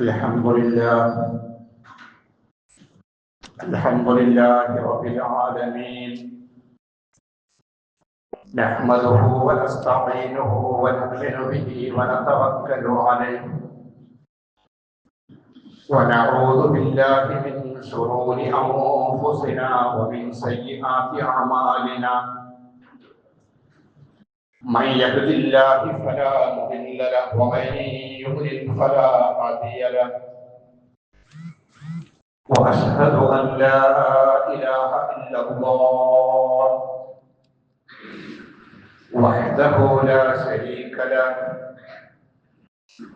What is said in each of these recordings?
الحمد لله. الحمد لله رب العالمين. نحمده ونستعينه ونؤمن به ونتوكل عليه. ونعوذ بالله من شرور أنفسنا ومن سيئات أعمالنا. من يهد الله فلا مضل له ومن يضلل فلا هادي له. وأشهد أن لا إله إلا الله وحده لا شريك له.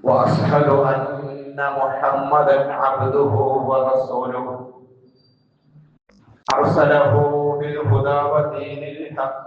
وأشهد أن محمدا عبده ورسوله. أرسله بالهدى ودين الحق.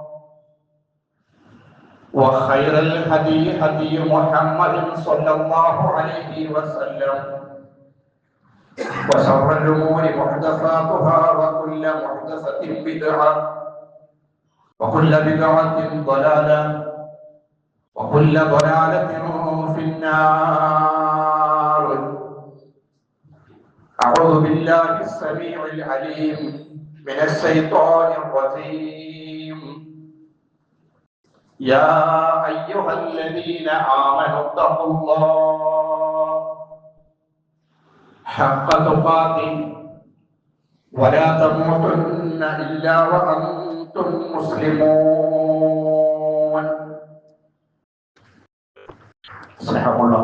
وخير الهدي هدي محمد صلى الله عليه وسلم. وشر الأمور محدثاتها وكل محدثة بدعة وكل بدعة ضلالة وكل ضلالة في النار. أعوذ بالله السميع العليم من الشيطان الرجيم. يا أيها الذين آمنوا اتقوا الله حق تقاته ولا تموتن إلا وأنتم مسلمون സ്നേഹമുള്ള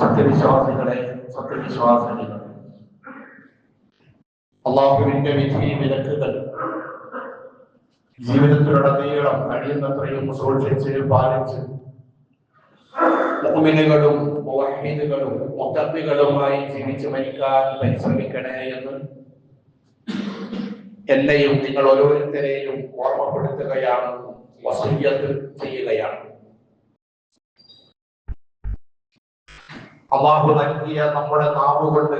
സത്യവിശ്വാസികളെ സത്യവിശ്വാസികളെ അള്ളാഹുവിന്റെ വിധി വിലക്കുകൾ ജീവിതത്തിലുടനീളം കഴിയുന്നത്രയും സൂക്ഷിച്ച് പാലിച്ച് മുഅ്മിനുകളും മുവഹീദുകളും മുത്തഖികളുമായി ജീവിച്ച് മരിക്കാൻ പരിശ്രമിക്കണേ എന്ന് എന്നെയും നിങ്ങൾ ഓരോരുത്തരെയും ഓർമ്മപ്പെടുത്തുകയാണ് വസൂയത്ത് ചെയ്യുകയാണ്. അള്ളാഹു നൽകിയ നമ്മുടെ നാവുകൊണ്ട്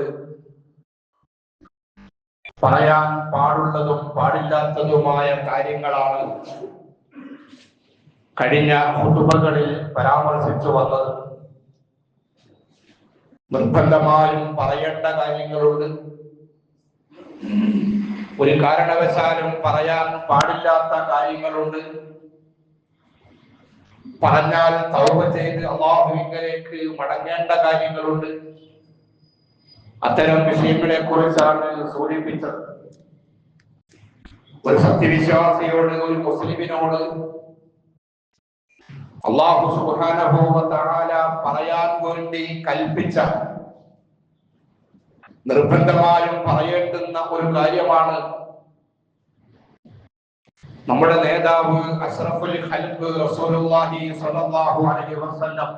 പറയാൻ പാടുള്ളതും പാടില്ലാത്തതുമായ കാര്യങ്ങളാണ്. കഴിഞ്ഞ കുടുംബങ്ങളിൽ പരാമർശിച്ചു വന്നത്. നിർബന്ധമായും പറയേണ്ട കാര്യങ്ങളുണ്ട്. ഒരു കാരണവശാലും പറയാൻ പാടില്ലാത്ത കാര്യങ്ങളുണ്ട്. പറഞ്ഞാൽ തൗപ ചെയ്ത് അള്ളാഹുവിങ്കലേക്ക് മടങ്ങേണ്ട കാര്യങ്ങളുണ്ട്. അത്തരം വിഷയങ്ങളെ കുറിച്ചാണ് സൂചിപ്പിച്ചത്. ഒരു സത്യവിശ്വാസിയോട് ഒരു മുസ്ലിമിനോട് അള്ളാഹു സുഹാനഭൂമത്താല പറയാൻ വേണ്ടി കൽപ്പിച്ച നിർബന്ധമായും പറയേണ്ടുന്ന ഒരു കാര്യമാണ് നമ്മുടെ നേതാവ് അഷ്റഫുൽ ഖൽബ് റസൂലുള്ളാഹി സ്വല്ലല്ലാഹു അലൈഹി വസല്ലം.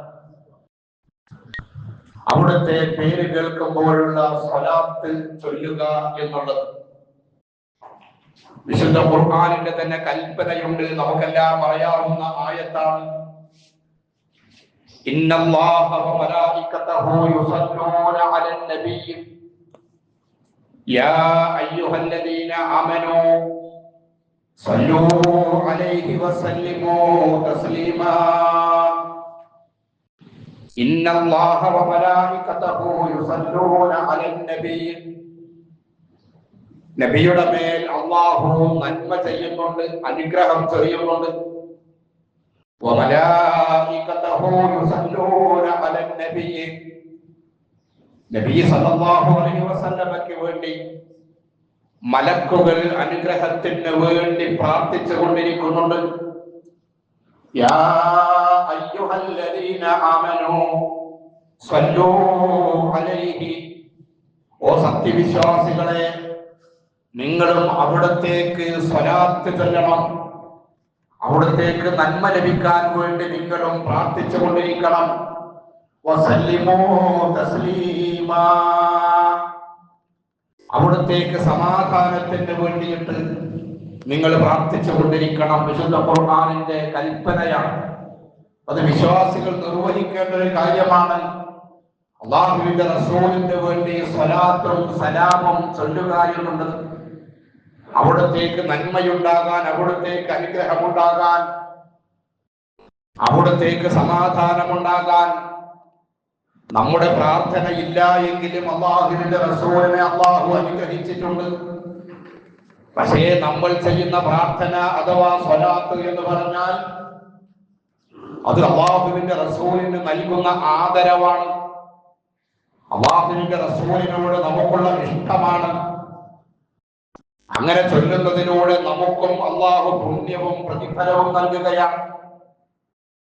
അവിടുത്തെ പേര് കേൾക്കുമ്പോഴുള്ള സ്വലാത്ത് ചൊല്ലുക എന്നുള്ളത്. വിശുദ്ധ ഖുർആാനിന്റെ തന്നെ കൽപ്പനയുണ്ട്. നമുക്കെല്ലാം അറിയാവുന്ന ആയത്താണ്. സല്ലൂ അലൈഹി വസല്ലിമൂ തസ്ലീമാ. إن الله وملائكته يصلون على النبي നബിയുടെ മേൽ അള്ളാഹു നന്മ ചെയ്യുന്നുണ്ട് അനുഗ്രഹം ചെയ്യുന്നുണ്ട് وملائكته يصلون على النبي നബി സല്ലല്ലാഹു അലൈഹി വസല്ലമയ്ക്ക് വേണ്ടി മലക്കുകൾ അനുഗ്രഹത്തിന് വേണ്ടി പ്രാർത്ഥിച്ചു കൊണ്ടിരിക്കുന്നുണ്ട് യാ അയ്യുഹല്ലദീന ആമനൂ സ്വല്ലൂ അലൈഹി ഓ സത്യവിശ്വാസികളെ നിങ്ങളും അവിടത്തേക്ക് സ്വലാത്ത് ചെല്ലണം. അവിടത്തേക്ക് നന്മ ലഭിക്കാൻ വേണ്ടി നിങ്ങളും പ്രാർത്ഥിച്ചു കൊണ്ടിരിക്കണം. അവിടത്തേക്ക് സമാധാനത്തിന് വേണ്ടിയിട്ട് നിങ്ങൾ പ്രാർത്ഥിച്ചു കൊണ്ടിരിക്കണം. വിശുദ്ധ ഖുർആാനിന്റെ കൽപ്പനയാണ്. അത് വിശ്വാസികൾ നിർവഹിക്കേണ്ട ഒരു കാര്യമാണ്. അള്ളാഹുവിന്റെ റസൂലിന്റെ വേണ്ടി സ്വലാത്തും സലാമും ചൊല്ലുക എന്നുള്ളത് അവിടത്തേക്ക് നന്മയുണ്ടാകാൻ അവിടത്തേക്ക് അനുഗ്രഹമുണ്ടാകാൻ അവിടത്തേക്ക് സമാധാനമുണ്ടാകാൻ നമ്മുടെ പ്രാർത്ഥന ഇല്ല എങ്കിലും അള്ളാഹുവിന്റെ റസൂലിനെ അള്ളാഹു അനുഗ്രഹിച്ചിട്ടുണ്ട്. പക്ഷേ നമ്മൾ ചെയ്യുന്ന പ്രാർത്ഥന അഥവാ സ്വലാത്ത് എന്ന് പറഞ്ഞാൽ അത് അള്ളാഹുവിന്റെ റസൂലിന് നൽകുന്ന ആദരവാണ്. അള്ളാഹുവിന്റെ റസൂലിനോട് നമുക്കുള്ള ഇഷ്ടമാണ്. അങ്ങനെ ചൊല്ലുന്നതിലൂടെ നമുക്കും അള്ളാഹു പുണ്യവും പ്രതിഫലവും നൽകുകയാണ്.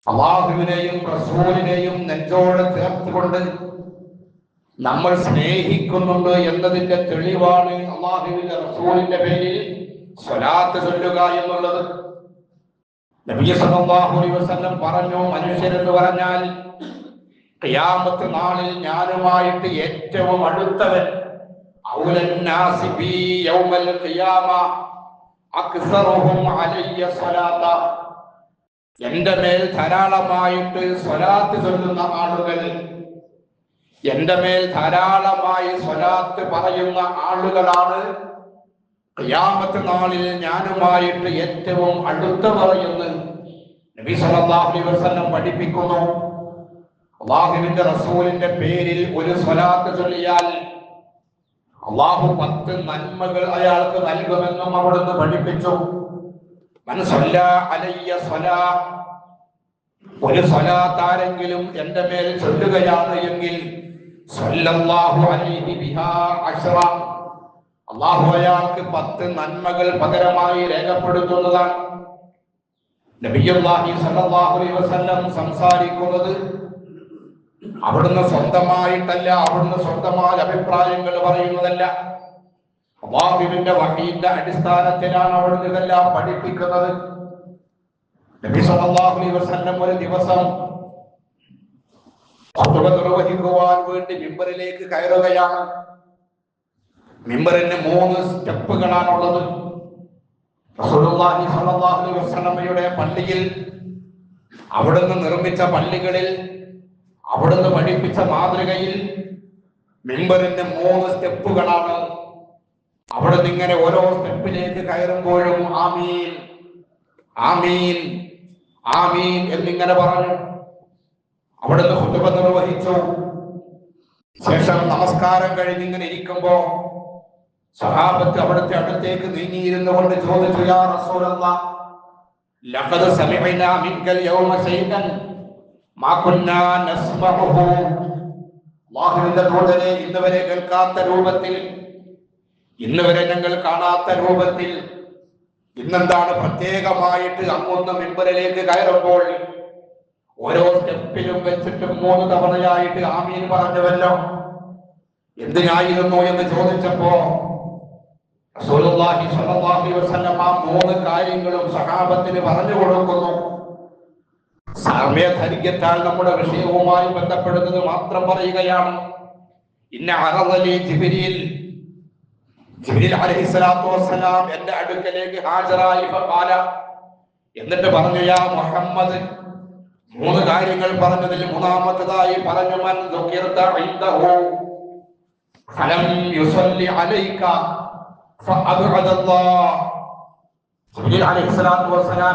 അള്ളാഹുവിനെയും റസൂലിനെയും നെഞ്ചോട് ചേർത്തുകൊണ്ട് നമ്മൾ സ്നേഹിക്കുന്നുണ്ട് എന്നതിന്റെ തെളിവാണ് അള്ളാഹുവിന്റെ റസൂലിന്റെ പേരിൽ സ്വലാത്ത് ചൊല്ലുക എന്നുള്ളത്. നബിയ സല്ലല്ലാഹു വസല്ലം പറഞ്ഞു മനുഷ്യരെന്ന് പറഞ്ഞാൽ ഖിയാമത്ത് നാളിൽ ഞാനുമായിട്ട് ഏറ്റവും അടുത്തവൻ എന്റെ മേൽ ധാരാളമായിട്ട് സ്വലാത്ത് ചൊല്ലുന്ന ആളുകൾ എന്റെ മേൽ ധാരാളമായി സ്വലാത്ത് പറയുന്ന ആളുകളാണ് ഖിയാമത്ത് നാളിൽ ഞാനുമായിട്ട് ഏറ്റവും അടുത്തവർ എന്ന് നബി സല്ലല്ലാഹു അലൈഹി വസല്ലം പഠിപ്പിക്കുന്നു. അള്ളാഹുവിന്റെ റസൂലിന്റെ പേരിൽ ഒരു സ്വലാത്ത് ചൊല്ലിയാൽ അള്ളാഹു പത്ത് നന്മകൾ അയാൾക്ക് നൽകുമെന്നും അവിടുന്ന് പഠിപ്പിച്ചു. മനസ്സല്ല അലയ്യ സ്വലാ ഒരു സ്വലാത്താരെങ്കിലും എന്റെ മേൽ ചൊല്ലുകയാണ് എങ്കിൽ സ്വല്ലാഹു അലൈഹി ബിഹാ അശ്റ അള്ളാഹു അയാൾക്ക് പത്ത് നന്മകൾ പകരമായി രേഖപ്പെടുത്തുന്നതാണ്. നബിയുല്ലാഹി സല്ലല്ലാഹു അലൈഹി വസല്ലം സംസാരിക്കുന്നത് അവിടുന്ന് സ്വന്തമായിട്ടല്ല അവിടുന്ന് സ്വന്തമായ അഭിപ്രായങ്ങൾ പറയുന്നതല്ല. അള്ളാഹുവിന്റെ വഹീന്റെ അടിസ്ഥാനത്തിലാണ് അവിടുന്ന് ഇതെല്ലാം പഠിപ്പിക്കുന്നത്. നബി സല്ലല്ലാഹു അലൈഹി വസല്ലം ഒരു ദിവസം നിർവഹിക്കുവാൻ വേണ്ടി മിമ്പറിലേക്ക് കയറുകയാണ്. മിമ്പറിന് മൂന്ന് സ്റ്റെപ്പുകളാണുള്ളത്. റസൂലുള്ളാഹി വസല്ലമയുടെ പള്ളിയിൽ അവിടുന്ന് നിർമ്മിച്ച പള്ളികളിൽ അവിടുന്ന് പഠിപ്പിച്ച മാതൃകയിൽ മിമ്പറിന്റെ മൂന്ന് സ്റ്റെപ്പുകളാണ്. അവിടെ ഇങ്ങനെ ഓരോ സ്റ്റെപ്പിലേക്ക് കയറുമ്പോഴും ആമീൻ ആമീൻ ആമീൻ എന്നിങ്ങനെ പറഞ്ഞു. അവിടുന്ന് കുത്തുബ നിർവഹിച്ചു. ശേഷം നമസ്കാരം കഴിഞ്ഞിങ്ങനെ ഇരിക്കുമ്പോ സഹാബത്ത് അവിടുത്തെ അടുത്തേക്ക് നീങ്ങിയിരുന്നു കൊണ്ട് ചോദിച്ചു യാ റസൂലല്ലാ ലഖദ് സമിഅനാ മിൻകൽ യൗമ ശൈഅൻ മാ കുന്നാ നസ്മഉഹു. അല്ലാഹുവിന്റെ ദൂതനെ ഇന്നുവരെ കേൾക്കാത്ത രൂപത്തിൽ ഇന്നുവരെ ഞങ്ങൾ കാണാത്ത രൂപത്തിൽ ഇന്നെന്താണ് പ്രത്യേകമായിട്ട് അങ്ങൊന്ന് മെമ്പറിലേക്ക് കയറുമ്പോൾ ഓരോ സ്റ്റെപ്പിലും വെച്ചിട്ട് മൂന്ന് തവണയായിട്ട് ആമീൻ പറഞ്ഞുവല്ലോ. എന്തിനായിരുന്നു എന്ന് ചോദിച്ചപ്പോ റസൂലുള്ളാഹി സ്വല്ലല്ലാഹു അലൈഹി വസല്ലം ആ മൂന്ന് കാര്യങ്ങളും സഹാബത്തിന് പറഞ്ഞു കൊടുക്കുന്നു. സമയധൈര്യത്താൽ നമ്മുടെ വിഷയവുമായി ബന്ധപ്പെടുന്നത് മാത്രം പറയുകയാണ്. ഇന്ന അറദലി ജിബ്രീൽ. ജിബ്രീൽ അലൈഹിസ്സലാത്തു വസ്സലാം എന്റെ അടുക്കലേക്ക് ഹാജരായി ഫഖാല എന്നിട്ട് പറഞ്ഞു യാ മുഹമ്മദ് മൂന്ന് കാര്യങ്ങൾ പറഞ്ഞതിൽ മൂന്നാമത്തതായി പറഞ്ഞു മൻ ദുഖിർത ഇൻദഹു ഫലം യുസല്ലി അലൈക.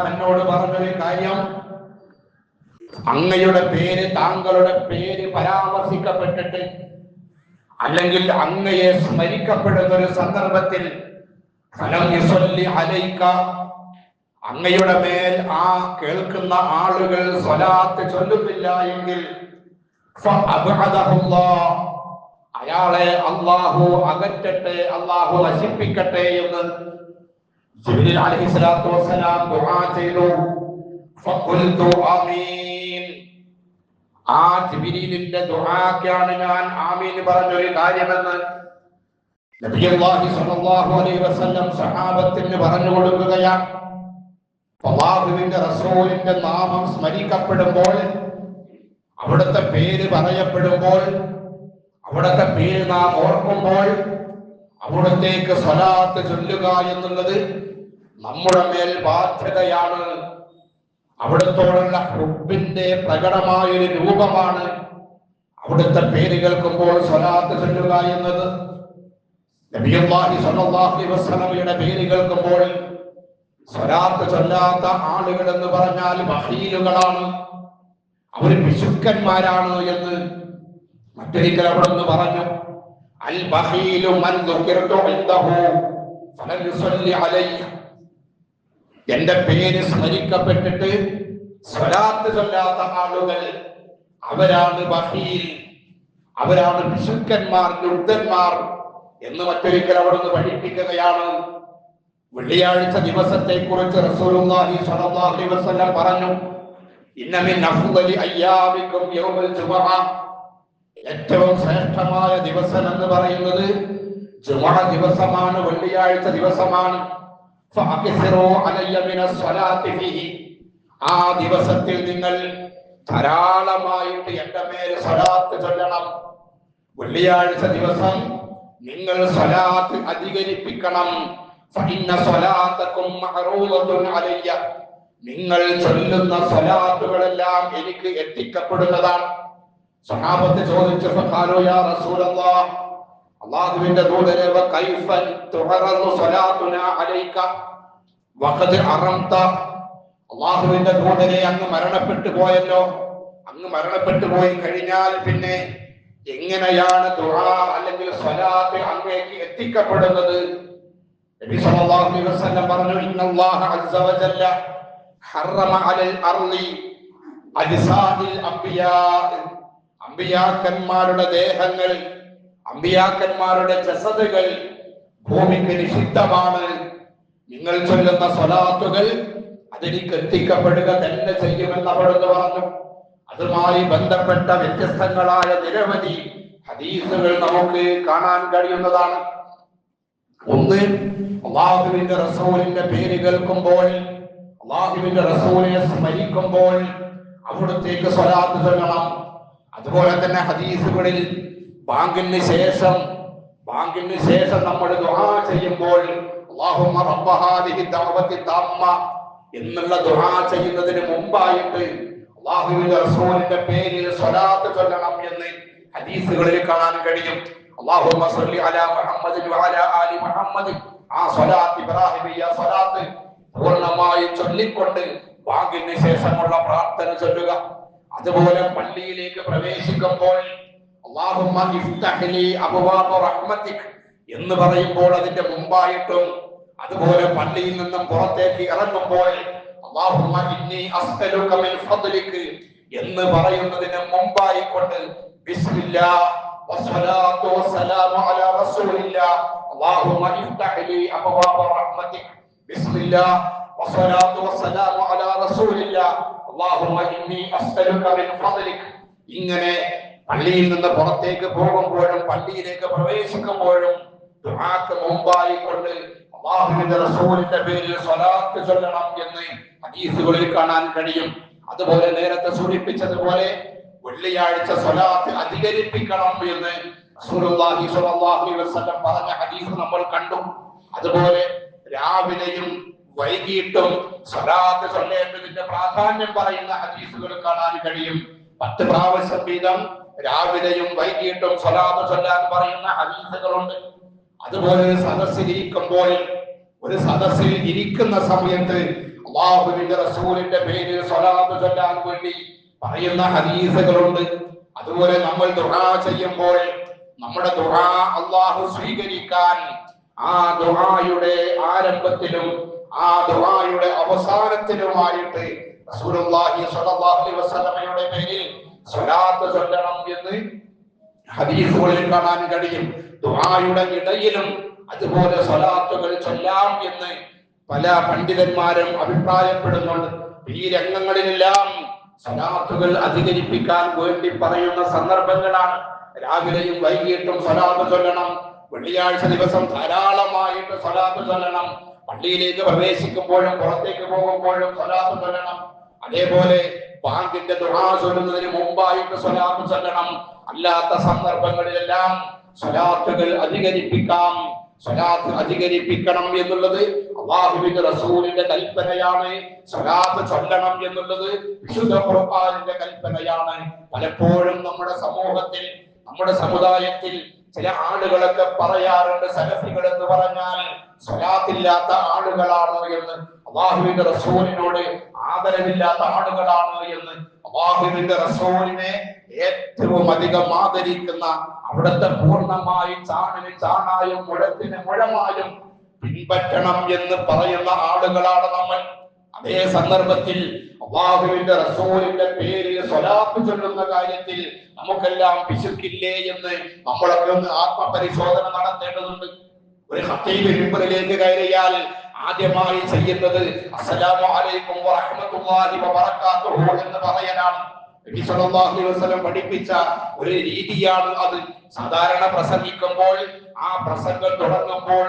എന്നോട് പറഞ്ഞൊരു കാര്യം. അങ്ങയുടെ പേര് താങ്കളുടെ പേര് പരാമർശിക്കപ്പെട്ടിട്ട് അല്ലെങ്കിൽ അങ്ങയെ സ്മരിക്കപ്പെടുന്ന ഒരു സന്ദർഭത്തിൽ അങ്ങയുടെ മേൽ ആ കേൾക്കുന്ന ആളുകൾ സ്വലാത്ത് ചൊല്ലുന്നില്ല എങ്കിൽ അയാളെ അള്ളാഹു അകറ്റട്ടെ അള്ളാഹു നശിപ്പിക്കട്ടെ എന്ന് ജിബ്രീൽ അലൈഹിസ്സലാത്തു ദുആ ആമീൻ ഞാൻ. ആമീൻ അലൈഹി വസല്ലം പറഞ്ഞു റസൂലിന്റെ നാമം സ്മരിക്കപ്പെടുമ്പോൾ അവിടുത്തെ പേര് പറയപ്പെടുമ്പോൾ അവിടുത്തെ പേര് നാം ഓർക്കുമ്പോൾ അവിടത്തേക്ക് സ്വലാത്ത് ചൊല്ലുക എന്നുള്ളത് നമ്മുടെ മേൽ ബാധ്യതയാണ്. അവിടത്തോടുള്ള ഹുബിന്റെ പ്രകടമായൊരു രൂപമാണ് അവിടുത്തെ പേര് കേൾക്കുമ്പോൾ സ്വലാത്ത് ചൊല്ലുക എന്നത്. നബിയുല്ലാഹി പേര് കേൾക്കുമ്പോൾ സ്വലാത്ത് ചൊല്ലാത്ത ആളുകൾ എന്ന് പറഞ്ഞാൽ ബഹീലുകളാണ് അവർ പിശുക്കന്മാരാണ് എന്ന് മറ്റൊരിക്കൽ അവിടെ പറഞ്ഞു. അൽ ബഹീലു മൻ എന്റെ പേര് സ്മരിക്കപ്പെട്ടിട്ട് സ്വലാത്ത് ചൊല്ലാത്ത ആളുകൾ അവരാണ് ബഹീൽ. അവരാണ് പിശുക്കന്മാർ ലുബ്ധന്മാർ എന്ന് മറ്റൊരിക്കൽ അവിടുന്ന് പഠിപ്പിക്കുകയാണ്. വെള്ളിയാഴ്ച ദിവസത്തെ കുറിച്ച് റസൂലുള്ളാഹി സ്വല്ലല്ലാഹി വസല്ലം പറഞ്ഞു ഇന്ന മിൻ അഫ്ളലി അയ്യാമിക്കും യൗമുൽ ജുമുഅ. ഏറ്റവും ശ്രേഷ്ഠമായ ദിവസം എന്ന് പറയുന്നത് ജുമുഅ ദിവസമാണ് വെള്ളിയാഴ്ച ദിവസമാണ്. ആ ദിവസത്തിൽ നിങ്ങൾ ധാരാളമായിട്ട് എന്റെ മേൽ സ്വലാത്ത് ചൊല്ലണം. വെള്ളിയാഴ്ച ദിവസം നിങ്ങൾ സ്വലാത്ത് അധികരിപ്പിക്കണം. നിങ്ങൾ ചൊല്ലുന്ന സ്വലാത്തുകളെല്ലാം എനിക്ക് എത്തിക്കപ്പെടുന്നതാണ്. സഹാബത്ത് ചോദിച്ചപ്പോ തുഹറു സ്വലാത്തുനാ അലൈക അറംത. അങ്ങ് മരണപ്പെട്ടു പോയല്ലോ. അങ്ങ് മരണപ്പെട്ടു പോയി കഴിഞ്ഞാൽ പിന്നെ എങ്ങനെയാണ് ദുആ അല്ലെങ്കിൽ സ്വലാത്ത് അങ്ങേക്ക് എത്തിക്കപ്പെടുന്നത്? നബി അലൈഹി വസല്ലം പറഞ്ഞു ഹറമ അലൽ അർളി അംബിയാക്കന്മാരുടെ ദേഹങ്ങൾ അമ്പിയാക്കന്മാരുടെ ജസദുകൾ ഭൂമിക്ക് നിഷിദ്ധമാണ്. നിങ്ങൾ ചൊല്ലുന്ന സ്വലാത്തുകൾ അതെനിക്ക് എത്തിക്കപ്പെടുക തന്നെ ചെയ്യുമെന്ന് അവിടുന്ന് പറഞ്ഞു. അതുമായി ബന്ധപ്പെട്ട വ്യത്യസ്തങ്ങളായ നിരവധി ഹദീസുകൾ നമുക്ക് കാണാൻ കഴിയുന്നതാണ്. ഒന്ന് അള്ളാഹുവിന്റെ റസൂലിന്റെ പേര് കേൾക്കുമ്പോൾ അള്ളാഹുവിന്റെ റസൂലിനെ സ്മരിക്കുമ്പോൾ അവിടത്തേക്ക് സ്വലാത്ത് അതുപോലെ തന്നെ ഹദീസുകളിൽ ബാങ്കിന് ശേഷം ബാങ്കിന് ശേഷം നമ്മൾ ദുആ ചെയ്യുമ്പോൾ എന്നുള്ള ദുആ ചെയ്യുന്നതിന് മുമ്പായിട്ട് അള്ളാഹുവിന്റെ റസൂലിന്റെ പേരിൽ സ്വലാത്ത് ചൊല്ലണം എന്ന് ഹദീസുകളിൽ കാണാൻ കഴിയും. അല്ലാഹുമ്മ സല്ലി അലാ മുഹമ്മദ് വഅലാ ആലി മുഹമ്മദ്. ആ സ്വലാത്ത് ഇബ്രാഹിമിയ സ്വലാത്ത് പൂർണമായി ചൊല്ലിക്കൊണ്ട് ബാങ്കിന് ശേഷമുള്ള പ്രാർത്ഥന ചൊല്ലുക. അതുപോലെ പള്ളിയിലേക്ക് പ്രവേശിക്കുമ്പോൾ എന്ന് പറയുമ്പോൾ അതിന്റെ മുമ്പായിട്ടും അതുപോലെ പള്ളിയിൽ നിന്നും പുറത്തേക്ക് ഇറങ്ങുമ്പോൾ എന്ന് പറയുന്നതിന് മുമ്പായിക്കൊണ്ട് ബിസ്മില്ലാ വസ്സലാത്തു والسلام على رسول الله اللهم إني أسألك من فضلك. ഇങ്ങനെ പള്ളിയിൽ നിന്ന് പുറത്തേക്ക് പോകുമ്പോഴും പള്ളിയിലേക്ക് പ്രവേശിക്കുമ്പോഴും ദുആക്ക് മുമ്പായി കൊണ്ട് അള്ളാഹുവിന്റെ റസൂലിന്റെ പേരിൽ സ്വലാത്ത് ചൊല്ലണം എന്ന് ഹദീസുകളിൽ കാണാൻ കഴിയും. അതുപോലെ നേരത്തെ സൂചിപ്പിച്ചതുപോലെ വെള്ളിയാഴ്ച സ്വലാത്ത് അധികരിപ്പിക്കണം എന്ന് റസൂലുള്ളാഹി അലൈഹി വസല്ലം പറഞ്ഞ ഹദീസ് നമ്മൾ കണ്ടു. അതുപോലെ രാവിലെയും വൈകിട്ടും സ്വലാത്ത് ചൊല്ലേണ്ടതിന്റെ പ്രാധാന്യം പറയുന്ന ഹദീസുകൾ കാണാൻ കഴിയും. പത്ത് പ്രാവശ്യം വീതം രാവിലെയും വൈകിട്ടും സ്വലാത്ത് ചൊല്ലാൻ പറയുന്ന ഹദീസുകളുണ്ട്. അതുപോലെ ഇരിക്കുമ്പോൾ ഒരു സദസ്സിൽ ഇരിക്കുന്ന സമയത്ത് അള്ളാഹുവിന്റെ റസൂലിന്റെ പേരിൽ സ്വലാത്ത് ചൊല്ലാൻ വേണ്ടി പറയുന്ന ഹദീസുകളുണ്ട്. അതുപോലെ നമ്മൾ ദുആ ചെയ്യുമ്പോൾ നമ്മുടെ ദുആ അള്ളാഹു സ്വീകരിക്കാൻ ആ ദുആയുടെ ആരംഭത്തിലും ആ ദുആയുടെ അവസാനത്തിലുമായിട്ട് റസൂലുള്ളാഹി സ്വല്ലല്ലാഹു അലൈഹി വസല്ലമയുടെ പേരിൽ സ്വലാത്ത് ചൊല്ലണം എന്ന് ഹദീസുകളിൽ കാണാൻ കഴിയും. ദുആയുടെ ഇടയിലും അതുപോലെ സ്വലാത്തുകൾ ചൊല്ലാം എന്ന് പല പണ്ഡിതന്മാരും അഭിപ്രായപ്പെടുന്നുണ്ട്. ഈ രംഗങ്ങളിലെല്ലാം സ്വലാത്തുകൾ അധികരിപ്പിക്കാൻ വേണ്ടി പറയുന്ന സന്ദർഭങ്ങളാണ്. രാവിലെയും വൈകിട്ടും സ്വലാത്ത് ചൊല്ലണം. വെള്ളിയാഴ്ച ദിവസം ധാരാളമായിട്ട് സ്വലാത്ത് ചൊല്ലണം. പള്ളിയിലേക്ക് പ്രവേശിക്കുമ്പോഴും പുറത്തേക്ക് പോകുമ്പോഴും സ്വലാത്ത് ചൊല്ലണം. അതേപോലെ ബാങ്കിന്റെ ദുആ ചൊല്ലുന്നതിന് മുമ്പായിട്ട് സ്വലാത്ത് ചൊല്ലണം. അല്ലാത്ത സന്ദർഭങ്ങളിലെല്ലാം സ്വലാത്തുകൾ അധികരിപ്പിക്കാം. സ്വലാത്ത് അധികരിപ്പിക്കണം എന്നുള്ളത് അള്ളാഹുവിന്റെ റസൂലിന്റെ കൽപ്പനയാണ്. സ്വലാത്ത് ചൊല്ലണം എന്നുള്ളത് വിശുദ്ധ ഖുർആനിന്റെ കൽപ്പനയാണ്. പലപ്പോഴും നമ്മുടെ സമൂഹത്തിൽ നമ്മുടെ സമുദായത്തിൽ ചില ആളുകളൊക്കെ പറയാറുണ്ട് സലഫികൾ എന്ന് പറഞ്ഞാൽ സ്വലാത്തില്ലാത്ത ആളുകളാണ് എന്ന്. അള്ളാഹുവിന്റെ റസൂലിനോട് ആദരവില്ലാത്ത ആളുകളാണ് എന്ന്. അള്ളാഹുവിന്റെ റസൂലിനെ ഏറ്റവും അധികം ആദരിക്കുന്ന അവിടുത്തെ പൂർണമായി ചാണിന് ചാണായും മുഴത്തിന് മുഴമായും പിൻപറ്റണം എന്ന് പറയുന്ന ആളുകളാണ് നമ്മൾ. അതേ സന്ദർഭത്തിൽ അള്ളാഹുവിന്റെ റസൂലിന്റെ പേരിൽ സ്വലാത്ത് ചൊല്ലുന്ന കാര്യത്തിൽ നമുക്കെല്ലാം പിശുക്കില്ലേ എന്ന് നമ്മളൊക്കെ ഒന്ന് ആത്മപരിശോധന നടത്തേണ്ടതുണ്ട്. ഒരു ഹത്തീബ് മിമ്പറിലേക്ക് കയറിയാൽ ആദ്യമായി ചെയ്യുന്നത് അസ്സലാമു അലൈക്കും വറഹ്മത്തുള്ളാഹി വബറകാതുഹു എന്ന് പറയലാണ് നബി സല്ലല്ലാഹു അലൈഹി വസല്ലം പഠിപ്പിച്ച ഒരു രീതിയാണ് അത്. സാധാരണ പ്രസംഗിക്കുമ്പോൾ ആ പ്രസംഗം തുടങ്ങുമ്പോൾ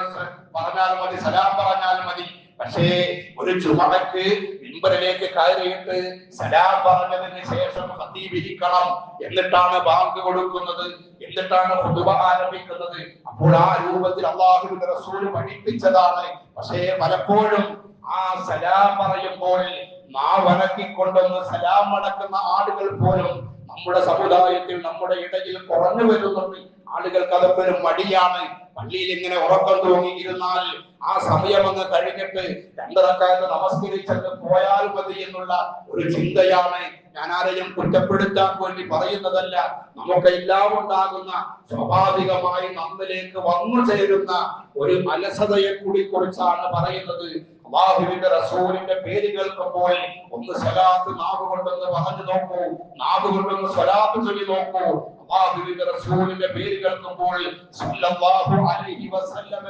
പറഞ്ഞാൽ മതി സലാം പറഞ്ഞാൽ മതി. പക്ഷേ ഒരു ചുമടക്ക് മിമ്പറിലേക്ക് കയറിയിട്ട് സലാം പറഞ്ഞതിന് ശേഷം ഹത്തീബ് ഇരിക്കണം എന്നിട്ടാണ് ബാങ്ക് കൊടുക്കുന്നത്. എന്നിട്ടാണ് പൊതുവ ആരംഭിക്കുന്നത്. അപ്പോൾ ആ രൂപത്തിൽ അള്ളാഹുവിന്റെ റസൂൽ പഠിപ്പിച്ചതാണ്. പക്ഷേ പലപ്പോഴും ആ സലാം പറയുമ്പോൾ നാ നാവനക്കിക്കൊണ്ടൊന്ന് സലാം അടക്കുന്ന ആളുകൾ പോലും നമ്മുടെ സമുദായത്തിൽ നമ്മുടെ ഇടയിൽ കുറഞ്ഞു വരുന്നുണ്ട്. ആളുകൾക്ക് അതൊക്കെ ഒരു മടിയാണ്. പള്ളിയിൽ ഇങ്ങനെ ഉറക്കം തൂങ്ങിയിരുന്നാൽ ആ സമയം അങ്ങ് കഴിഞ്ഞിട്ട് രണ്ടിറക്കാതെ നമസ്കരിച്ചത് പോയാൽ മതി എന്നുള്ള ഒരു ചിന്തയാണ് ഞാൻ ആരെയും കുറ്റപ്പെടുത്താൻ വേണ്ടി പറയുന്നതല്ല. നമുക്ക് എല്ലാം ഉണ്ടാകുന്ന സ്വാഭാവികമായി നമ്മിലേക്ക് വന്നു ചേരുന്ന ഒരു അലസതയെ കൂടി കുറിച്ചാണ് പറയുന്നത്. അള്ളാഹുവിന്റെ റസൂലിന്റെ പേര് കേൾക്കുമ്പോൾ ഒന്ന് സ്വലാത്ത് നാവ് കൊണ്ടൊന്ന് പറഞ്ഞു നോക്കൂ. നാവ് കൊണ്ടൊന്ന് സ്വലാത്ത് ചൊല്ലി നോക്കൂ. അള്ളാഹുവിന്റെ റസൂലിന്റെ പേര് കേൾക്കുമ്പോൾ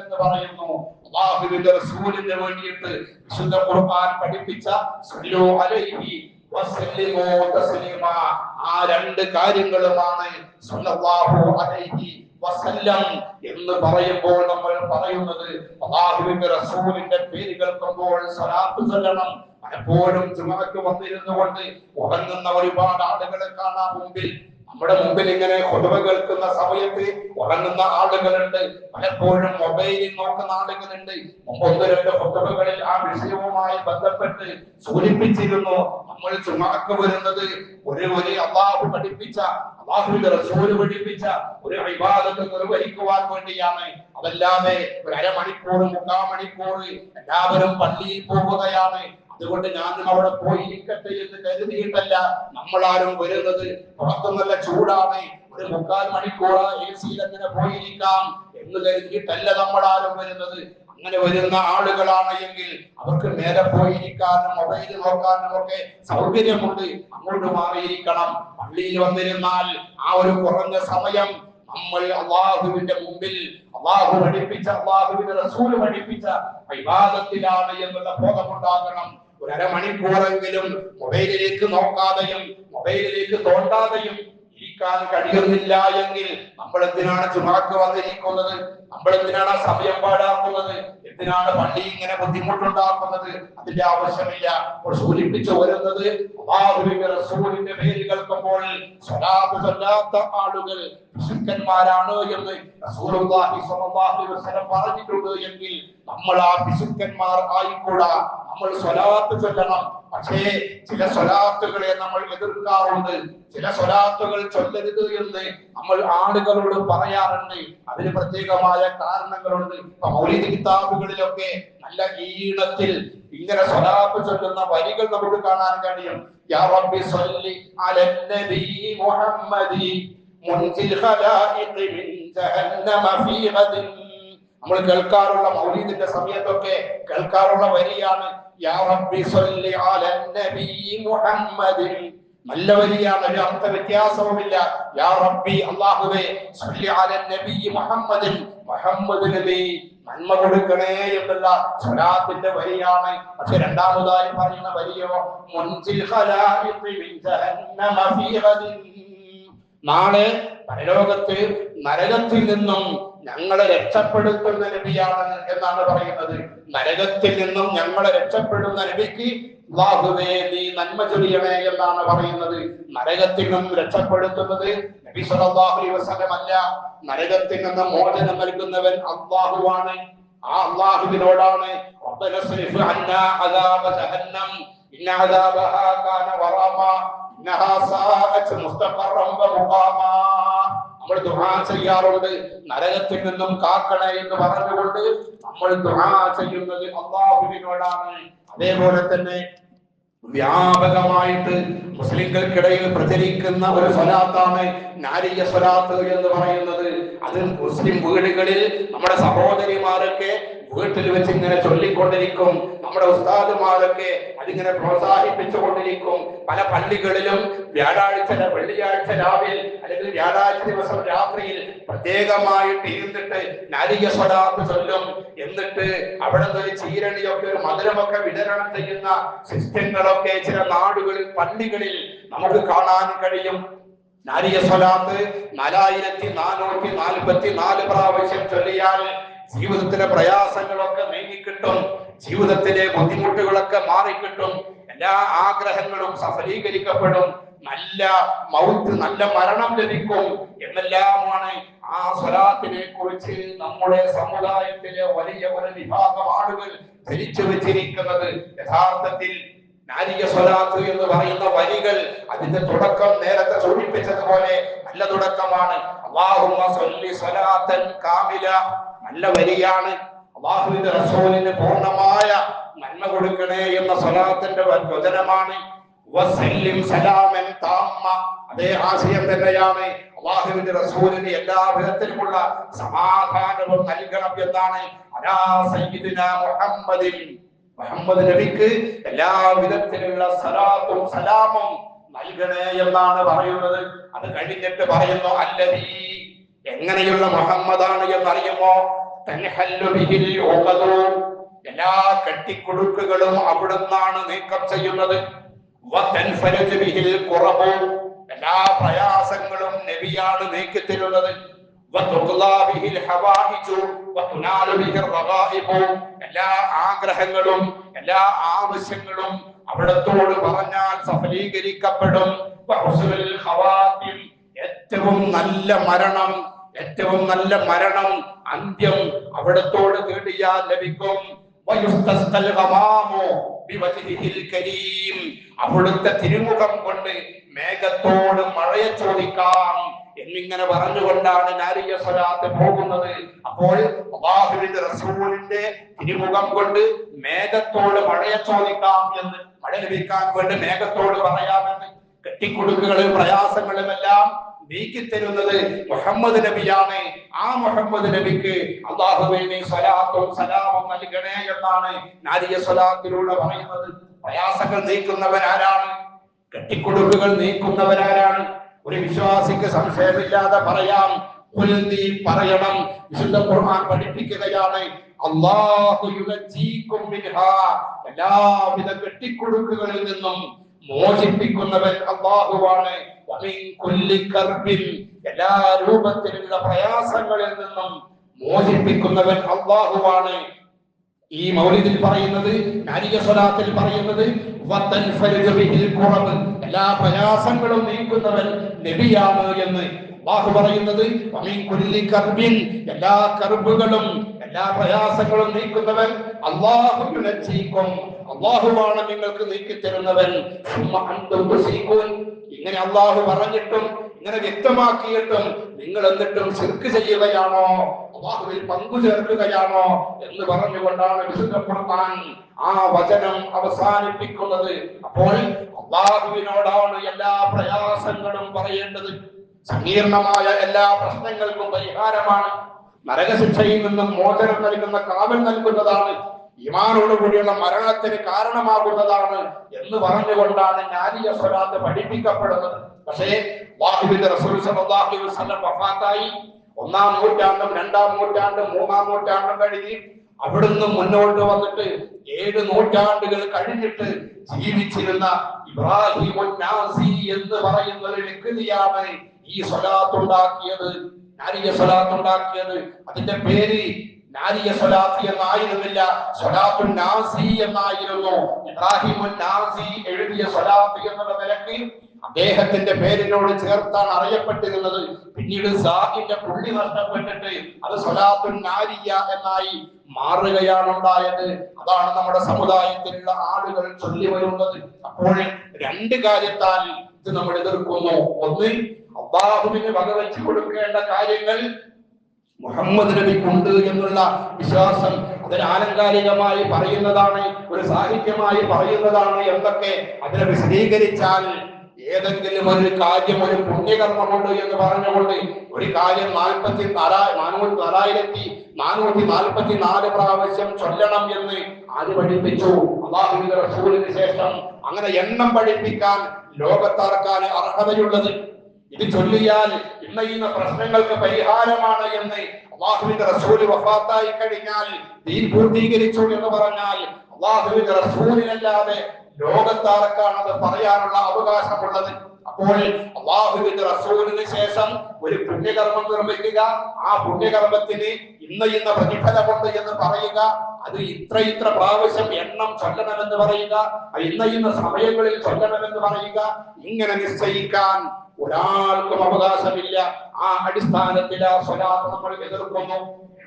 എന്ന് പറയുന്നു. അള്ളാഹുവിന്റെ റസൂലിന് വേണ്ടിയിട്ട് വിശുദ്ധ ഖുർആൻ പഠിപ്പിച്ച സല്ലു അലൈഹി വസല്ലിമു തസ്ലീമ. ആ രണ്ട് കാര്യങ്ങളുമാണ് സല്ലല്ലാഹു അലൈഹി വസല്ലം എന്ന് പറയുമ്പോൾ നമ്മൾ പറയുന്നത്. അള്ളാഹുവിന്റെ റസൂലിന്റെ പേര് കേൾക്കുമ്പോൾ സലാത്ത് ചൊല്ലണം. പലപ്പോഴും ചുമക്ക് വന്നിരുന്നു കൊണ്ട് ഉറങ്ങുന്ന ഒരുപാട് ആളുകളെ കാണാൻ മുമ്പിൽ നമ്മുടെ മുമ്പിൽ ഇങ്ങനെ കൊതുവ കേൾക്കുന്ന സമയത്ത് ഉറങ്ങുന്ന ആളുകളുണ്ട്. പലപ്പോഴും മൊബൈലിൽ നോക്കുന്ന ആളുകളുണ്ട്. മുമ്പ് ഒന്ന് രണ്ട് കൊതുവകളിൽ ആ വിഷയവുമായി ബന്ധപ്പെട്ട് സൂചിപ്പിച്ചിരുന്നു. നമ്മൾ ചുമക്ക് വരുന്നത് ഒരു ഒരു അള്ളാഹു പഠിപ്പിച്ച അള്ളാഹുവിന്റെ പഠിപ്പിച്ച ഒരു വിവാദത്തെ നിർവഹിക്കുവാൻ വേണ്ടിയാണ്. അതല്ലാതെ ഒരു അരമണിക്കൂർ മുക്കാൽ മണിക്കൂർ എല്ലാവരും പള്ളിയിൽ പോവുകയാണ് അതുകൊണ്ട് ഞാൻ അവിടെ പോയിരിക്കട്ടെ എന്ന് കരുതിയിട്ടല്ല നമ്മളാരും വരുന്നത്. പുറത്തു നല്ല ചൂടാണ്. ഒരു മുക്കാൽ മണിക്കൂർ എ സിയിൽ അങ്ങനെ പോയിരിക്കാം എന്ന് കരുതിയിട്ടല്ല നമ്മളാരും വരുന്നത്. അങ്ങനെ വരുന്ന ആളുകളാണ് എങ്കിൽ അവർക്ക് നേരെ പോയിരിക്കാനും മൊബൈൽ നോക്കാനും ഒക്കെ സൗകര്യമുണ്ട്. അങ്ങോട്ട് മാറിയിരിക്കണം. പള്ളിയിൽ വന്നിരുന്നാൽ ആ ഒരു കുറഞ്ഞ സമയം നമ്മൾ അള്ളാഹുവിന്റെ മുമ്പിൽ അള്ളാഹു പഠിപ്പിച്ച അള്ളാഹുവിന്റെ റസൂൽ പഠിപ്പിച്ച വിവാദത്തിലാണ് എന്നുള്ള ബോധമുണ്ടാകണം. ഒരു അരമണിക്കൂറെങ്കിലും മൊബൈലിലേക്ക് നോക്കാതെയും മൊബൈലിലേക്ക് തോണ്ടാതെയും ഇരിക്കാൻ കഴിയുന്നില്ല എങ്കിൽ നമ്മൾ എന്തിനാണ് ചുമക്ക് വന്നിരിക്കുന്നത്? നമ്മൾ എന്തിനാണ് സമയം പാഴാക്കുന്നത്? എന്തിനാണ് പള്ളി ഇങ്ങനെ ബുദ്ധിമുട്ടുണ്ടാക്കുന്നത്. അതിന്റെ ആവശ്യമില്ല. സൂചിപ്പിച്ചു വരുന്നത് റസൂലിന്റെ പേര് കേൾക്കുമ്പോൾ സ്വലാത്ത് ആളുകൾ പിശുക്കന്മാരാണ് എന്ന് പറഞ്ഞിട്ടുണ്ട് എങ്കിൽ നമ്മൾ ആ പിശുക്കന്മാർ ആയിക്കൂടാ. നമ്മൾ സ്വലാത്ത് ചൊല്ലണം. പക്ഷേ ചില സ്വലാത്തുകളെ നമ്മൾ എതിർക്കാറുണ്ട്. ചില സ്വലാത്തുകൾ ചൊല്ലരുത് എന്ന് നമ്മൾ ആളുകളോട് പറയാറുണ്ട്. അതിന് പ്രത്യേകമായ കാരണങ്ങളുണ്ട്. കിതാബുകൾ മൗലിക കിതാബുകളിലൊക്കെ നല്ല ഈണത്തിൽ ഇങ്ങനെ സ്വലാപ്പ് ചൊല്ലുന്ന വരികൾ നമുക്ക് കാണാൻ കഴിയും. യാ റബ്ബി സല്ലി അലൻ നബി മുഹമ്മദി മുൻസിൽ ഖലായിഖ് മിൻ ജഹന്നമ ഫീ ഗദിൻ നമ്മൾ കേൾക്കാറുള്ള മൗലീദിന്റെ സമയത്തൊക്കെ കേൾക്കാറുള്ള വരിയാണ് യാ റബ്ബി സല്ലി അലൻ നബി മുഹമ്മദി. നല്ല വരിയാണ് ഒരു അർത്ഥ വ്യത്യാസവുമില്ല. യാ റബ്ബി അല്ലാഹുവേ സല്ലി അല നബി മുഹമ്മദിൻ. മുഹമ്മദ് നബി. നന്മ കൊടുക്കണേ എന്നുള്ള സ്വലാത്തിന്റെ വരിയാണ്. പക്ഷെ രണ്ടാമതായി പറയുന്ന വരിയോ? മുൻസിൽ നാളെ പരലോകത്ത് നരകത്തിൽ നിന്നും ഞങ്ങളെ രക്ഷപ്പെടുത്തുന്ന നബിയാണ് എന്നാണ് പറയുന്നത്. നരകത്തിൽ നിന്നും ഞങ്ങളെ രക്ഷപ്പെടുന്ന നബിക്ക് വാഹുവേ നീ നന്മ ചൊരിയണേ എന്നാണ് പറയുന്നത്. നരകത്തിൽ നിന്നും രക്ഷപ്പെടുത്തുന്നത് നബി സല്ലല്ലാഹു അലൈഹി അല്ല നരകത്തിൽ നിന്ന് മോചനം നൽകുന്നവൻ അള്ളാഹുവാണ്. ആ അള്ളാഹുവിനോടാണ് റബ്ബന സ്രിഫ് അദാബ ജഹന്നം ഇന്ന അദാബഹാ കാന വറാമാ ഇന്നഹാ സാഅത്ത് മുസ്തഖറൻ വ നമ്മൾ ദുആ ചെയ്യാറുണ്ട് നരകത്തിൽ നിന്നും കാക്കണേ എന്ന് പറഞ്ഞുകൊണ്ട് നമ്മൾ ദുആ ചെയ്യുന്നത് അള്ളാഹുവിനോടാണ്. അതേപോലെ തന്നെ വ്യാപകമായിട്ട് മുസ്ലിങ്ങൾക്കിടയിൽ പ്രചരിക്കുന്ന ഒരു സ്വലാത്താണ് നാരിയ സ്വലാത്ത് എന്ന് പറയുന്നത് അത് മുസ്ലിം വീടുകളിൽ നമ്മുടെ സഹോദരിമാരൊക്കെ വീട്ടിൽ വെച്ച് ഇങ്ങനെ ചൊല്ലിക്കൊണ്ടിരിക്കും. നമ്മുടെ ഉസ്താദുമാരൊക്കെ അതിങ്ങനെ പ്രോത്സാഹിപ്പിച്ചുകൊണ്ടിരിക്കും. പല പള്ളികളിലും വ്യാഴാഴ്ച വെള്ളിയാഴ്ച രാവിലെ അല്ലെങ്കിൽ വ്യാഴാഴ്ച ദിവസം രാത്രിയിൽ പ്രത്യേകമായിട്ട് ഇരുന്നിട്ട് നാരിക സ്വലാത്ത് ചൊല്ലും. എന്നിട്ട് അവിടെ നിന്ന് ഒരു ചീരണിയൊക്കെ ഒരു മധുരമൊക്കെ വിതരണം ചെയ്യുന്ന സിസ്റ്റങ്ങളൊക്കെ ചില നാടുകളിൽ പള്ളികളിൽ നമുക്ക് കാണാൻ കഴിയും. നാരിക സ്വലാത്ത് നാലായിരത്തി നാനൂറ്റി നാൽപ്പത്തി നാല് പ്രാവശ്യം ചൊല്ലിയാൽ ജീവിതത്തിലെ പ്രയാസങ്ങളൊക്കെ നീങ്ങിക്കിട്ടും ജീവിതത്തിലെ ബുദ്ധിമുട്ടുകളൊക്കെ മാറിക്കിട്ടും എല്ലാ ആഗ്രഹങ്ങളും സഫലീകരിക്കപ്പെടും നല്ല മൗത്ത് നല്ല മരണം ലഭിക്കും എന്നെല്ലാമാണ് ആ സ്വലാത്തിനെ കുറിച്ച് നമ്മുടെ സമുദായത്തിലെ വലിയ ഒരു വിഭാഗം ആളുകൾ ധരിച്ചു വെച്ചിരിക്കുന്നത്. യഥാർത്ഥത്തിൽ നാരിക സ്വലാത്ത് എന്ന് പറയുന്ന വരികൾ അതിന്റെ തുടക്കം നേരത്തെ സൂചിപ്പിച്ചതുപോലെ നല്ല തുടക്കമാണ്. കാമില. നല്ല വരിയാണ്. അള്ളാഹുവിന്റെ റസൂലിന് പൂർണമായ നന്മ കൊടുക്കണേ എന്ന സ്വലാത്തിന്റെ വചനമാണ്. അതേ ആശയം തന്നെയാണ് അള്ളാഹുവിന്റെ റസൂലിന് എല്ലാ വിധത്തിലുമുള്ള സമാധാനവും നൽകണം എന്നാണ് അലാ സയ്യിദിന മുഹമ്മദിൻ മുഹമ്മദ് നബിക്ക് എല്ലാ വിധത്തിലുള്ള സലാത്തും സലാമും നൽകണേ എന്നാണ് പറയുന്നത് അത് കഴിഞ്ഞിട്ട് പറയുന്നു അല്ലതി എങ്ങനെയുള്ള മുഹമ്മദാണ് എന്നറിയുമോ. എല്ലാ കെട്ടിക്കൊടുക്കുകളും അവിടുന്നാണ് നീക്കം ചെയ്യുന്നത്. എല്ലാ പ്രയാസങ്ങളും നബിയാണ് വതുഖ്ലാ എല്ലാ ആഗ്രഹങ്ങളും എല്ലാ ആവശ്യങ്ങളും അവിടത്തോട് പറഞ്ഞാൽ സഫലീകരിക്കപ്പെടും. ഏറ്റവും നല്ല മരണം ഏറ്റവും നല്ല മരണം അന്ത്യം അവിടത്തോട് തേടിയാൽ ലഭിക്കും. അവിടുത്തെ തിരുമുഖം കൊണ്ട് മേഘത്തോട് മഴയെ ചോദിക്കാം എന്നിങ്ങനെ പറഞ്ഞുകൊണ്ടാണ് നാരിയ സ്വലാത്ത് പോകുന്നത്. അപ്പോൾ അള്ളാഹുവിന്റെ റസൂലിന്റെ തിരുമുഖം കൊണ്ട് മേഘത്തോട് മഴയെ ചോദിക്കാം എന്ന് മഴ ലഭിക്കാൻ വേണ്ടി മേഘത്തോട് പറയാമെന്ന് കെട്ടിക്കൊടുക്കുകളും പ്രയാസങ്ങളും എല്ലാം നീക്കിത്തരുന്നത് മുഹമ്മദ് നബിയാണ്. ആ മുഹമ്മദ് നബിക്ക് അള്ളാഹുവിനെ സ്വലാത്തും സലാമും നൽകണേ എന്നാണ് നാരിയ സ്വലാത്തിലൂടെ പറയുന്നത്. പ്രയാസങ്ങൾ നീക്കുന്നവരാരാണ്? കെട്ടിക്കൊടുക്കുകൾ നീക്കുന്നവരാരാണ്? ഒരു വിശ്വാസിക്ക് സംശയമില്ലാതെ പറയാം. നീ പറയണം. വിശുദ്ധ ഖുർആൻ പഠിപ്പിക്കുകയാണ്. മിൻഹാ. എല്ലാവിധ കെട്ടിക്കൊടുക്കുകളിൽ നിന്നും മോചിപ്പിക്കുന്നവൻ അള്ളാഹുവാണ് എല്ലാ രൂപത്തിലുള്ള പ്രയാസങ്ങളിൽ നിന്നും മോചിപ്പിക്കുന്നവൻ അള്ളാഹുവാണ് ഈ മൗലിദിൽ പറയുന്നത് നാരിക സ്വലാത്തിൽ പറയുന്നത്. എല്ലാ പ്രയാസങ്ങളും നീക്കുന്നവൻ നബിയാണ് എന്ന് അള്ളാഹു പറയുന്നത് എല്ലാ കർബുകളും എല്ലാ പ്രയാസങ്ങളും നീക്കുന്നവൻ അള്ളാഹു യുനജ്ജീക്കും. അള്ളാഹുവാണ് നിങ്ങൾക്ക് നീക്കി തരുന്നവൻ. ഇങ്ങനെ അള്ളാഹു പറഞ്ഞിട്ടും ഇങ്ങനെ വ്യക്തമാക്കിയിട്ടും നിങ്ങൾ എന്നിട്ടും ശിർക്ക് ചെയ്യുകയാണോ? അള്ളാഹുവിൽ പങ്കു ചേർക്കുകയാണോ എന്ന് പറഞ്ഞുകൊണ്ടാണ് വിശുദ്ധ ഖുർആൻ ആ വചനം അവസാനിപ്പിക്കുന്നത്. അപ്പോൾ അള്ളാഹുവിനോടാണ് എല്ലാ പ്രയാസങ്ങളും പറയേണ്ടത്. സങ്കീർണമായ എല്ലാ പ്രശ്നങ്ങൾക്കും പരിഹാരമാണ്. നരകശിക്ഷയിൽ നിന്നും മോചനം നൽകുന്ന കാവൽ നൽകുന്നതാണ്. ഇമാനോടുകൂടിയുള്ള മരണത്തിന് കാരണമാകുന്നതാണ് എന്ന് പറഞ്ഞുകൊണ്ടാണ് ഞാനീയ സ്വലാത്ത് പഠിപ്പിക്കപ്പെടുന്നത്. പക്ഷേ വാഹിബിന്റെ അലൈഹി വസല്ലം വഫാത്തായി. ഒന്നാം നൂറ്റാണ്ടും രണ്ടാം നൂറ്റാണ്ടും മൂന്നാം നൂറ്റാണ്ടും കഴിഞ്ഞ് അവിടുന്ന് മുന്നോട്ട് വന്നിട്ട് ഏഴ് നൂറ്റാണ്ടുകൾ കഴിഞ്ഞിട്ട് ജീവിച്ചിരുന്ന ഇബ്രാഹിം എന്ന് പറയുന്ന ഒരു വ്യക്തിയാണ് ഈ സ്വലാത്തുണ്ടാക്കിയത്. നാരിയ സ്വലാത്തുണ്ടാക്കിയത്. അതിന്റെ പേര് നാരിയ സ്വലാത്ത് എന്നായിരുന്നില്ല. സ്വലാത്തു നാസി എന്നായിരുന്നു. ഇബ്രാഹിം നാസി എഴുതിയ സ്വലാത്ത് എന്നുള്ള നിലയ്ക്ക് അദ്ദേഹത്തിന്റെ പേരിനോട് ചേർത്താണ് അറിയപ്പെട്ടിരുന്നത്. പിന്നീട് സാഹിന്റെ പുള്ളി നഷ്ടപ്പെട്ടിട്ട് അത് സ്വലാത്തു നാരിയ എന്നായി മാറുകയാണ് ഉണ്ടായത് അതാണ് നമ്മുടെ സമുദായത്തിലുള്ള ആളുകൾ ചൊല്ലി വരുന്നത്. അപ്പോൾ രണ്ട് കാര്യത്താൽ ഇത് നമ്മൾ എതിർക്കുന്നു. ഒന്ന് അബ്ബാഹുവിന് വകവെച്ചു കൊടുക്കേണ്ട കാര്യങ്ങൾ മുഹമ്മദ് നബിക്കുണ്ട് എന്നുള്ള വിശ്വാസം അതിന് ആലങ്കാരികമായി പറയുന്നതാണ് ഒരു സാഹിത്യമായി പറയുന്നതാണ് എന്തൊക്കെ അതിനെ വിശദീകരിച്ചാൽ ഏതെങ്കിലും ഒരു കാര്യം ഒരു പുണ്യകർമ്മമുണ്ട് എന്ന് പറഞ്ഞുകൊണ്ട് ഒരു കാര്യം നാൽപ്പത്തി നാലാ നാനൂറ്റി നാലായിരത്തി നാനൂറ്റി നാൽപ്പത്തി നാല് പ്രാവശ്യം ചൊല്ലണം എന്ന് ആര് പഠിപ്പിച്ചു? അള്ളാഹുവിന്റെ ശേഷം അങ്ങനെ എണ്ണം പഠിപ്പിക്കാൻ ലോകത്താർക്കാൻ അർഹതയുള്ളത്. ഇത് ചൊല്ലിയാൽ ഇന്ന ഇന്ന പ്രശ്നങ്ങൾക്ക് പരിഹാരമാണ് എന്ന് അള്ളാഹുവിന്റെ റസൂൽ വഫാത്തായി കഴിഞ്ഞാൽ ദീൻ പൂർത്തീകരിച്ചു എന്ന് പറഞ്ഞാൽ അള്ളാഹുവിന്റെ റസൂലിനല്ലാതെ ലോകത്താർക്കാണ് അത് പറയാനുള്ള അവകാശമുള്ളത്. അപ്പോൾ അള്ളാഹുവിന്റെ റസൂലിന് ശേഷം ഒരു പുണ്യകർമ്മം നിർമ്മിക്കുക. ആ പുണ്യകർമ്മത്തിന് ഇന്ന ഇന്ന പ്രതിഫലമുണ്ട് എന്ന് പറയുക. അത് ഇത്ര ഇത്ര പ്രാവശ്യം എണ്ണം ചൊല്ലണമെന്ന് പറയുക. ഇന്ന ഇന്ന സമയങ്ങളിൽ ചൊല്ലണമെന്ന് പറയുക. ഇങ്ങനെ നിശ്ചയിക്കാൻ ഒരാൾക്കും അവകാശമില്ല. ആ അടിസ്ഥാനത്തിൽ ആ സ്വലാത്ത് നമ്മൾ എതിർക്കുന്നു.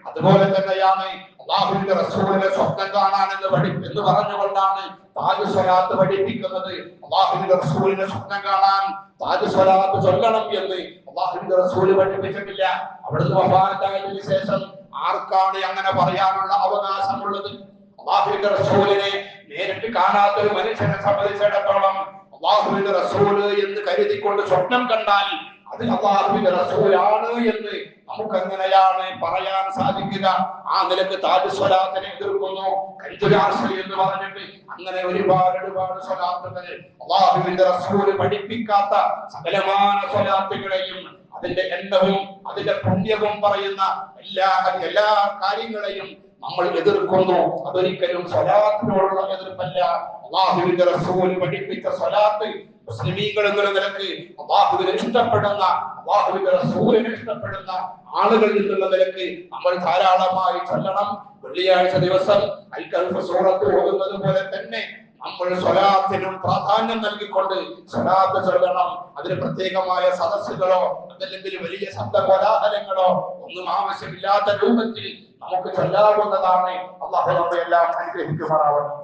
അതുപോലെ തന്നെയാണ് അള്ളാഹുവിന്റെ റസൂലിനെ സ്വപ്നം കാണാൻ എന്ന് പഠി എന്ന് പറഞ്ഞുകൊണ്ടാണ് താജ് സ്വലാത്ത് പഠിപ്പിക്കുന്നത്. അള്ളാഹുവിന്റെ റസൂലിനെ സ്വപ്നം കാണാൻ താജ് സ്വലാത്ത് ചൊല്ലണം എന്ന് അള്ളാഹുവിന്റെ റസൂൽ പഠിപ്പിച്ചിട്ടില്ല. അവിടുന്ന് വഫാത്തായതിനു ശേഷം ആർക്കാണ് അങ്ങനെ പറയാനുള്ള അവകാശമുള്ളത്? അള്ളാഹുവിന്റെ റസൂലിനെ നേരിട്ട് കാണാത്ത ഒരു മനുഷ്യനെ സംബന്ധിച്ചിടത്തോളം അള്ളാഹുവിന്റെ റസൂൽ എന്ന് കരുതിക്കൊണ്ട് സ്വപ്നം കണ്ടാൽ അത് അള്ളാഹുവിന്റെ റസൂലാണ് എന്ന് നമുക്ക് എങ്ങനെയാണ് പറയാൻ സാധിക്കുക? ആ നിലയ്ക്ക് താജ് സ്വലാത്തിനെ എതിർക്കുന്നു. എന്ന് പറഞ്ഞിട്ട് അങ്ങനെ ഒരുപാട് ഒരുപാട് സ്വലാത്തുകളെ അള്ളാഹുവിന്റെ റസൂൽ പഠിപ്പിക്കാത്ത സകലമാന സ്വലാത്തുകളെയും അതിന്റെ എണ്ണവും അതിന്റെ പുണ്യവും പറയുന്ന എല്ലാ എല്ലാ കാര്യങ്ങളെയും നമ്മൾ എതിർക്കുന്നു. അതൊരിക്കലും സ്വലാത്തിനോടുള്ള എതിർപ്പല്ല. അള്ളാഹുവിന്റെ റസൂൽ പഠിപ്പിച്ച സ്വലാത്ത് മുസ്ലിമീങ്ങൾ എന്നുള്ള നിലയ്ക്ക് അള്ളാഹുവിനെ ഇഷ്ടപ്പെടുന്ന അള്ളാഹുവിന്റെ റസൂലിനെ ഇഷ്ടപ്പെടുന്ന ആളുകൾ എന്നുള്ള നിലയ്ക്ക് നമ്മൾ ധാരാളമായി ചൊല്ലണം. വെള്ളിയാഴ്ച ദിവസം അൽക്കൽഫ് സൂറത്ത് ഓതുന്നത് പോലെ തന്നെ നമ്മൾ സ്വലാത്തിനും പ്രാധാന്യം നൽകിക്കൊണ്ട് സ്വലാത്ത് ചൊല്ലണം. അതിന് പ്രത്യേകമായ സദസ്സുകളോ അതല്ലെങ്കിൽ വലിയ ശബ്ദ കോലാഹലങ്ങളോ ഒന്നും ആവശ്യമില്ലാത്ത രൂപത്തിൽ നമുക്ക് ചൊല്ലാവുന്നതാണ്. അള്ളാഹു നമ്മയെല്ലാം അനുഗ്രഹിക്കുമാറാവണം